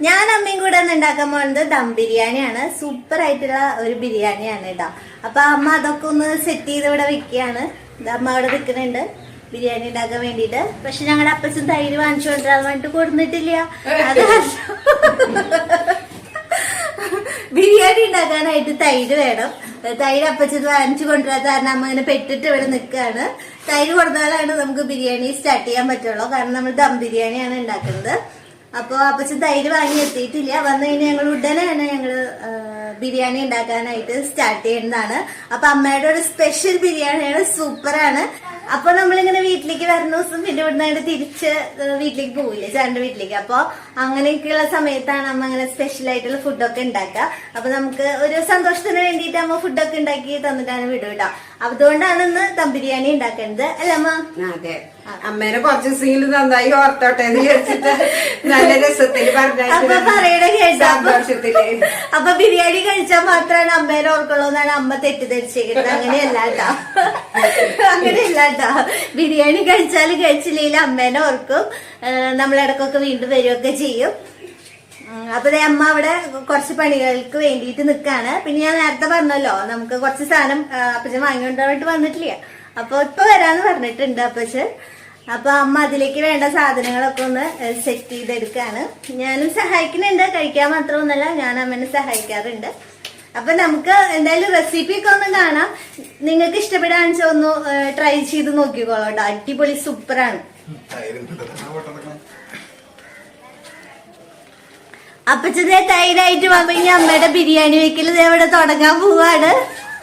ഞാൻ അമ്മയും കൂടെ ഒന്ന് ഉണ്ടാക്കാൻ പോകുന്നത് ദം ബിരിയാണിയാണ്. സൂപ്പർ ആയിട്ടുള്ള ഒരു ബിരിയാണിയാണ് കേട്ടോ അപ്പൊ അമ്മ അതൊക്കെ ഒന്ന് സെറ്റ് ചെയ്ത് ഇവിടെ വെക്കുകയാണ്. അമ്മ അവിടെ നിൽക്കുന്നുണ്ട്. ബിരിയാണി ഉണ്ടാക്കാൻ വേണ്ടിയിട്ട്. പക്ഷെ ഞങ്ങളുടെ അപ്പച്ചൻ തൈര് വാങ്ങിച്ചു കൊണ്ടുവരാൻ വേണ്ടിട്ട് കൊടുത്തിട്ടില്ല അത് ബിരിയാണി ഉണ്ടാക്കാനായിട്ട് തൈര് വേണം. തൈര് അപ്പച്ചത് വാങ്ങിച്ചു കൊണ്ടുവരാത്ത കാരണം അമ്മ ഇങ്ങനെ പെട്ടിട്ട് ഇവിടെ നിൽക്കുകയാണ്. തൈര് കൊടുത്താലാണ് നമുക്ക് ബിരിയാണി സ്റ്റാർട്ട് ചെയ്യാൻ പറ്റുള്ളൂ. കാരണം നമ്മൾ ദം ബിരിയാണിയാണ് ഉണ്ടാക്കുന്നത്. അപ്പോൾ അപ്പച്ചൻ തൈര് വാങ്ങി എത്തിയിട്ടില്ല. വന്നു കഴിഞ്ഞാൽ ഞങ്ങൾ ഉടനെ തന്നെ ഞങ്ങൾ ആ, ബിരിയാണി ഉണ്ടാക്കാനായിട്ട് സ്റ്റാർട്ട് ചെയ്യുന്നതാണ്. അപ്പൊ അമ്മയുടെ ഒരു സ്പെഷ്യൽ ബിരിയാണിയാണ് സൂപ്പറാണ്. അപ്പൊ നമ്മളിങ്ങനെ വീട്ടിലേക്ക് വരുന്ന ദിവസം പിന്നെ ഇവിടുന്ന് അങ്ങനെ തിരിച്ച് വീട്ടിലേക്ക് പോവില്ലേ ചേട്ടന്റെ വീട്ടിലേക്ക്. അപ്പൊ അങ്ങനെയൊക്കെയുള്ള സമയത്താണ് അമ്മ അങ്ങനെ സ്പെഷ്യൽ ആയിട്ടുള്ള ഫുഡൊക്കെ ഉണ്ടാക്കുക. അപ്പൊ നമുക്ക് ഒരു സന്തോഷത്തിന് വേണ്ടിയിട്ട് അമ്മ ഫുഡൊക്കെ ഉണ്ടാക്കി തന്നിട്ടാണ് വിടും കേട്ടോ. അതുകൊണ്ടാണ് ഇന്ന് ദം ബിരിയാണി ഉണ്ടാക്കുന്നത് അല്ല അമ്മ? അതെ. അമ്മേനെ കുറച്ച് സീൽ നന്നായി ഓർത്തോട്ടെ എന്ന് വിചാരിച്ചിട്ട് നല്ല രസത്തിൽ പറഞ്ഞു സന്തോഷത്തിൽ. അപ്പൊ ബിരിയാണി കഴിച്ചാൽ മാത്രമാണ് അമ്മേനെ ഓർക്കുള്ളൂ എന്നാണ് അമ്മ തെറ്റിദ്ധരിച്ചേക്കുന്നത്. അങ്ങനെയല്ല കേട്ടാ അങ്ങനെയല്ല ബിരിയാണി കഴിച്ചാലും കഴിച്ചില്ലെങ്കിൽ അമ്മേനെ ഓർക്കും. നമ്മളിടക്കൊക്കെ വീണ്ടും വരികയൊക്കെ ചെയ്യും. അപ്പൊ അമ്മ അവിടെ കുറച്ച് പണികൾക്ക് വേണ്ടിയിട്ട് നിൽക്കാണ് പിന്നെ ഞാൻ നേരത്തെ പറഞ്ഞല്ലോ നമുക്ക് കുറച്ച് സാധനം അപ്പച്ചൻ വാങ്ങിക്കൊണ്ടായിട്ട് വന്നിട്ടില്ല അപ്പൊ ഇപ്പൊ വരാന്ന് പറഞ്ഞിട്ടുണ്ട് അപ്പച്ചൻ. അപ്പൊ അമ്മ അതിലേക്ക് വേണ്ട സാധനങ്ങളൊക്കെ ഒന്ന് സെറ്റ് ചെയ്തെടുക്കാണ്. ഞാനും സഹായിക്കുന്നുണ്ട്. കഴിക്കാൻ മാത്രമൊന്നുമല്ല ഞാൻ അമ്മനെ സഹായിക്കാറുണ്ട്. അപ്പൊ നമുക്ക് എന്തായാലും റെസിപ്പി ഒക്കെ ഒന്ന് കാണാം. നിങ്ങൾക്ക് ഇഷ്ടപ്പെടാന്ന് വെച്ചാൽ ഒന്ന് ട്രൈ ചെയ്ത് നോക്കിക്കോളൂ കേട്ടോ. അടിപൊളി സൂപ്പറാണ്. അപ്പച്ചതേ തൈരായിട്ട് വന്നു. അമ്മയുടെ ബിരിയാണി വെക്കൽ ഇവിടെ തുടങ്ങാൻ പോവാണ്.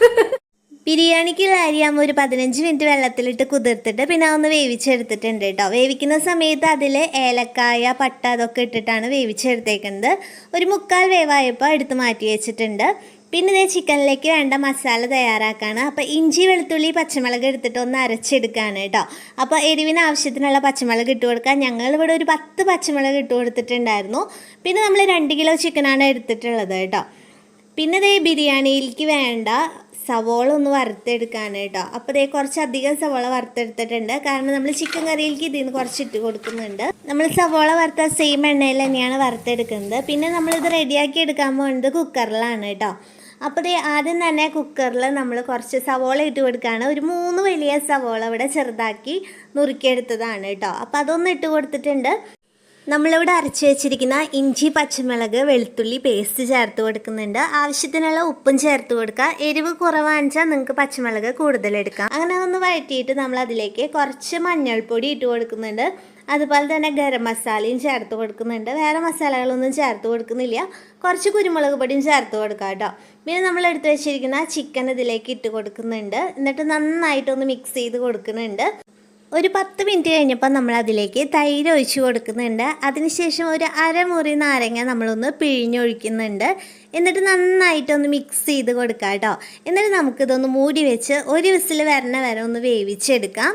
ബിരിയാണിക്കുള്ള അരി ഒരു പതിനഞ്ച് മിനിറ്റ് വെള്ളത്തിലിട്ട് കുതിർത്തിട്ട് പിന്നെ ഒന്ന് വേവിച്ചെടുത്തിട്ടുണ്ട് കേട്ടോ. വേവിക്കുന്ന സമയത്ത് അതിൽ ഏലക്കായ പട്ട അതൊക്കെ ഇട്ടിട്ടാണ് വേവിച്ചെടുത്തേക്കുന്നത്. ഒരു മുക്കാൽ വേവായപ്പോൾ എടുത്ത് മാറ്റി വെച്ചിട്ടുണ്ട്. പിന്നെ ഇതേ ചിക്കനിലേക്ക് വേണ്ട മസാല തയ്യാറാക്കാണ്. അപ്പോൾ ഇഞ്ചി വെളുത്തുള്ളി പച്ചമുളക് എടുത്തിട്ട് ഒന്ന് അരച്ചെടുക്കുകയാണ് കേട്ടോ. അപ്പോൾ എരിവിന് ആവശ്യത്തിനുള്ള പച്ചമുളക് ഇട്ട് കൊടുക്കാൻ ഞങ്ങളിവിടെ ഒരു പത്ത് പച്ചമുളക് ഇട്ട് കൊടുത്തിട്ടുണ്ടായിരുന്നു. പിന്നെ നമ്മൾ രണ്ട് കിലോ ചിക്കനാണ് എടുത്തിട്ടുള്ളത് കേട്ടോ. പിന്നെ ഇതേ ബിരിയാണിയിലേക്ക് വേണ്ട സവോള ഒന്ന് വറുത്തെടുക്കാനാണ് കേട്ടോ അപ്പോൾ ദേ കുറച്ചധികം സവോള വറുത്തെടുത്തിട്ടുണ്ട്. കാരണം നമ്മൾ ചിക്കൻ കറിയിലേക്ക് ഇതിൽ നിന്ന് കുറച്ച് ഇട്ട് കൊടുക്കുന്നുണ്ട്. നമ്മൾ സവോള വറുത്ത സെയിം എണ്ണയിൽ തന്നെയാണ് വറുത്തെടുക്കുന്നത്. പിന്നെ നമ്മളിത് റെഡിയാക്കി എടുക്കാൻ പോകുന്നത് കുക്കറിലാണ് കേട്ടോ. അപ്പോൾ ദേ ആദ്യം തന്നെ കുക്കറിൽ നമ്മൾ കുറച്ച് സവോള ഇട്ട് കൊടുക്കുകയാണ് ഒരു മൂന്ന് വലിയ സവോള ഇവിടെ ചെറുതാക്കി നുറുക്കിയെടുത്തതാണ് കേട്ടോ. അപ്പോൾ അതൊന്ന് ഇട്ട് കൊടുത്തിട്ടുണ്ട്. നമ്മളിവിടെ അരച്ച് വെച്ചിരിക്കുന്ന ഇഞ്ചി പച്ചമുളക് വെളുത്തുള്ളി പേസ്റ്റ് ചേർത്ത് കൊടുക്കുന്നുണ്ട്. ആവശ്യത്തിനുള്ള ഉപ്പും ചേർത്ത് കൊടുക്കുക. എരിവ് കുറവാണെച്ചാൽ നിങ്ങൾക്ക് പച്ചമുളക് കൂടുതൽ എടുക്കാം. അങ്ങനെ ഒന്ന് വഴറ്റിയിട്ട് നമ്മൾ അതിലേക്ക് കുറച്ച് മഞ്ഞൾപ്പൊടി ഇട്ട് കൊടുക്കുന്നുണ്ട്. അതുപോലെ തന്നെ ഗരം മസാലയും ചേർത്ത് കൊടുക്കുന്നുണ്ട്. വേറെ മസാലകളൊന്നും ചേർത്ത് കൊടുക്കുന്നില്ല. കുറച്ച് കുരുമുളക് പൊടിയും ചേർത്ത് കൊടുക്കുക കേട്ടോ. പിന്നെ നമ്മൾ എടുത്ത് വെച്ചിരിക്കുന്ന ചിക്കൻ ഇതിലേക്ക് ഇട്ട് കൊടുക്കുന്നുണ്ട്. എന്നിട്ട് നന്നായിട്ടൊന്ന് മിക്സ് ചെയ്ത് കൊടുക്കുന്നുണ്ട്. ഒരു പത്ത് മിനിറ്റ് കഴിഞ്ഞപ്പോൾ നമ്മൾ അതിലേക്ക് തൈര് ഒഴിച്ചു കൊടുക്കുന്നുണ്ട്. അതിനുശേഷം ഒരു അരമുറി നാരങ്ങ നമ്മളൊന്ന് പിഴിഞ്ഞൊഴിക്കുന്നുണ്ട്. എന്നിട്ട് നന്നായിട്ടൊന്ന് മിക്സ് ചെയ്ത് കൊടുക്കാം കേട്ടോ. എന്നിട്ട് നമുക്കിതൊന്ന് മൂടി വെച്ച് ഒരു വിസിൽ വരണ വരെ ഒന്ന് വേവിച്ചെടുക്കാം.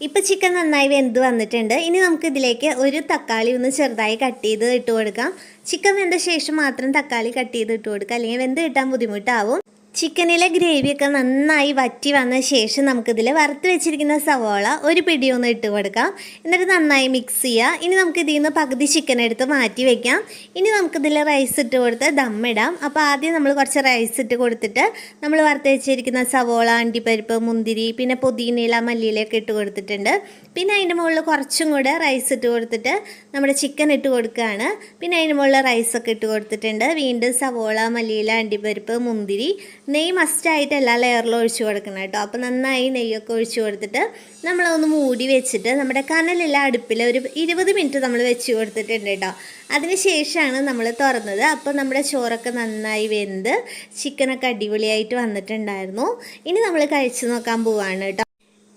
ഇപ്പം ചിക്കൻ നന്നായി വെന്ത് വന്നിട്ടുണ്ട്. ഇനി നമുക്ക് ഇതിലേക്ക് ഒരു തക്കാളി ഒന്ന് ചെറുതായി കട്ട് ചെയ്ത് ഇട്ട് കൊടുക്കാം. ചിക്കൻ വെന്ത ശേഷം മാത്രം തക്കാളി കട്ട് ചെയ്ത് ഇട്ട് കൊടുക്കുക അല്ലെങ്കിൽ വെന്ത് കിട്ടാൻ ബുദ്ധിമുട്ടാവും. ചിക്കനിലെ ഗ്രേവിയൊക്കെ നന്നായി വറ്റി വന്ന ശേഷം നമുക്കിതിൽ വറുത്ത് വെച്ചിരിക്കുന്ന സവോള ഒരു പിടി ഒന്ന് ഇട്ട് കൊടുക്കാം. എന്നിട്ട് നന്നായി മിക്സ് ചെയ്യുക ഇനി നമുക്ക് ഇതിൽ നിന്ന് പകുതി ചിക്കൻ എടുത്ത് മാറ്റി വെക്കാം. ഇനി നമുക്കിതിൽ റൈസ് ഇട്ട് കൊടുത്ത് ദമ്മിടാം അപ്പോൾ ആദ്യം നമ്മൾ കുറച്ച് റൈസ് ഇട്ട് കൊടുത്തിട്ട് നമ്മൾ വറുത്ത് വെച്ചിരിക്കുന്ന സവോള അണ്ടിപ്പരിപ്പ് മുന്തിരി പിന്നെ പുതിനയില മല്ലിയിലൊക്കെ ഇട്ട് കൊടുത്തിട്ടുണ്ട്. പിന്നെ അതിന്റെ മുകളിൽ കുറച്ചും കൂടെ റൈസ് ഇട്ട് കൊടുത്തിട്ട് നമ്മുടെ ചിക്കൻ ഇട്ട് കൊടുക്കുകയാണ്. പിന്നെ അതിന്റെ മുകളിൽ റൈസൊക്കെ ഇട്ട് കൊടുത്തിട്ടുണ്ട്. വീണ്ടും സവോള മല്ലിയില അണ്ടിപ്പരിപ്പ് മുന്തിരി നെയ്യ് മസ്റ്റായിട്ട് എല്ലാ ലെയറിലും ഒഴിച്ച് കൊടുക്കണം കേട്ടോ. അപ്പോൾ നന്നായി നെയ്യൊക്കെ ഒഴിച്ച് കൊടുത്തിട്ട് നമ്മളൊന്ന് മൂടി വെച്ചിട്ട് നമ്മുടെ കനലുള്ള അടുപ്പിൽ ഒരു ഇരുപത് മിനിറ്റ് നമ്മൾ വെച്ച് കൊടുത്തിട്ടുണ്ട് കേട്ടോ. അതിന് ശേഷമാണ് നമ്മൾ തുറന്നത്. അപ്പോൾ നമ്മുടെ ചോറൊക്കെ നന്നായി വെന്ത് ചിക്കനൊക്കെ അടിപൊളിയായിട്ട് വന്നിട്ടുണ്ടായിരുന്നു. ഇനി നമ്മൾ കഴിച്ചു നോക്കാൻ പോവാണ് കേട്ടോ.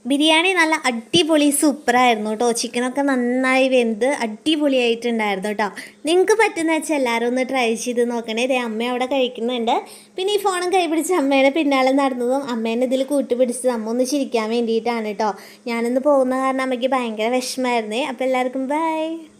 ബിരിയാണി നല്ല അടിപൊളി സൂപ്പറായിരുന്നു കേട്ടോ. ചിക്കനൊക്കെ നന്നായി വെന്ത് അടിപൊളിയായിട്ടുണ്ടായിരുന്നു കേട്ടോ. നിങ്ങൾക്ക് പറ്റുന്ന വെച്ചാൽ എല്ലാവരും ഒന്ന് ട്രൈ ചെയ്ത് നോക്കണേ. ഇതേ അമ്മ അവിടെ കഴിക്കുന്നുണ്ട്. പിന്നെ ഈ ഫോണും കൈപിടിച്ച് അമ്മേനെ പിന്നാലെ നടന്നതും അമ്മേനെ ഇതിൽ കൂട്ടുപിടിച്ചത് അമ്മ ഒന്ന് ചിരിക്കാൻ വേണ്ടിയിട്ടാണ് കേട്ടോ. ഞാനിന്ന് പോകുന്ന കാരണം അമ്മയ്ക്ക് ഭയങ്കര വിഷമമായിരുന്നേ. അപ്പോൾ എല്ലാവർക്കും ബൈ